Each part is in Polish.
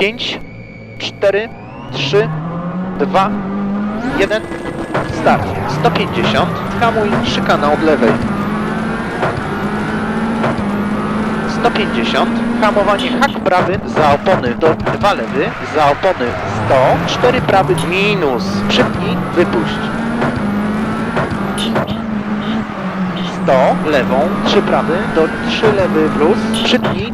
5, 4, 3, 2, 1. Start. 150. Hamuj. Szykana od lewej. 150. Hamowanie hak prawy za opony do 2 lewy, za opony 100, 4 prawy minus. Przypnij, wypuść. 100 lewą, 3 prawy do 3 lewy plus. Przypnij.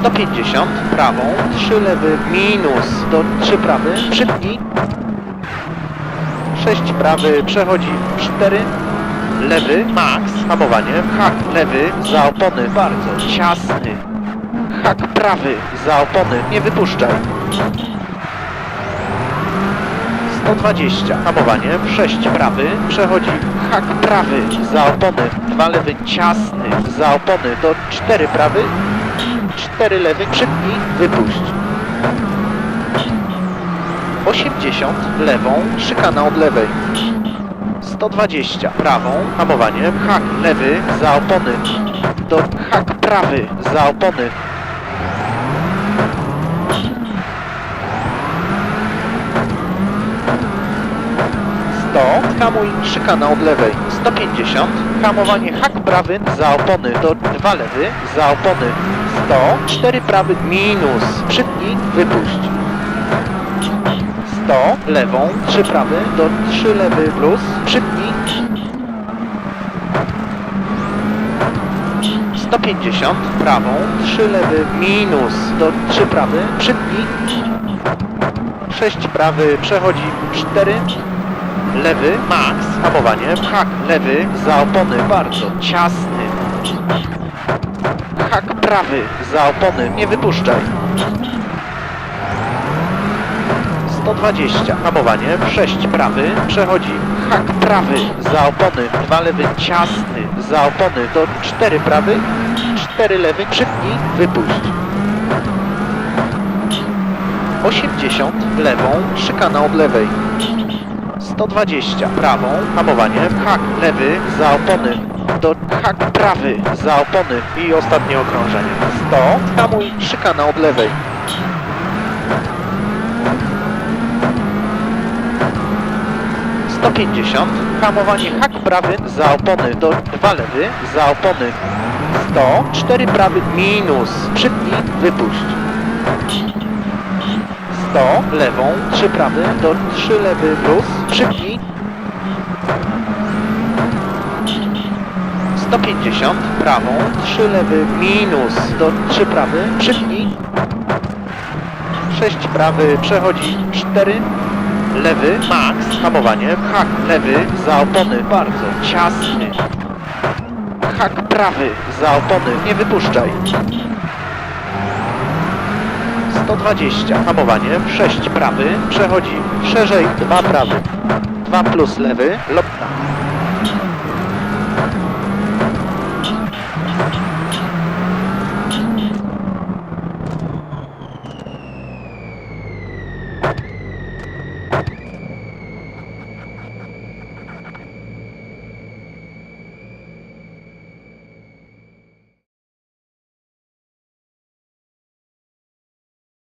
150 prawą, 3 lewy minus do 3 prawy. Przypnij. 6 prawy przechodzi 4 lewy, max, hamowanie, hak lewy, za opony, bardzo ciasny, hak prawy, za opony, nie wypuszczaj. 120, hamowanie, 6 prawy, przechodzi hak prawy, za opony, 2 lewy, ciasny, za opony, do 4 prawy, 4 lewy, przypnij, wypuść. 80, lewą, szykana od lewej. 120 prawą, hamowanie, hak lewy, za opony, do hak prawy, za opony. Sto, hamuj, szykana od lewej. 150, hamowanie, hak prawy, za opony, do 2 lewy, za opony. 100, 4 prawy, minus, przypnij, wypuść. 100, lewą, 3 prawy, do 3 lewy plus, przypnij. 150, prawą, 3 lewy minus, do 3 prawy, przypnij. 6 prawy, przechodzi 4, lewy, max, hamowanie, hak, lewy, za opony, bardzo ciasny. Hak prawy, za opony, nie wypuszczaj. 120. Hamowanie, 6 prawy, przechodzi. Hak prawy, za opony, 2 lewy, ciasny, za opony, do 4 prawy, 4 lewy, przypnij, wypuść. 80. Lewą, szykana od lewej. 120. Prawą, hamowanie, hak lewy, za opony, do hak prawy, za opony i ostatnie okrążenie. 100. Hamuj, szykana od lewej. 150, hamowanie hak prawy za opony do 2 lewy, za opony 100, 4 prawy minus, przypnij, wypuść. 100, lewą, 3 prawy do 3 lewy plus, przypnij. 150, prawą, 3 lewy minus do 3 prawy, przypnij. 6 prawy przechodzi 4, lewy, max, hamowanie, hak lewy, za opony, bardzo ciasny. Hak prawy, za opony, nie wypuszczaj. 120, hamowanie, 6 prawy, przechodzi szerzej, 2 prawy. 2 plus lewy, lotna.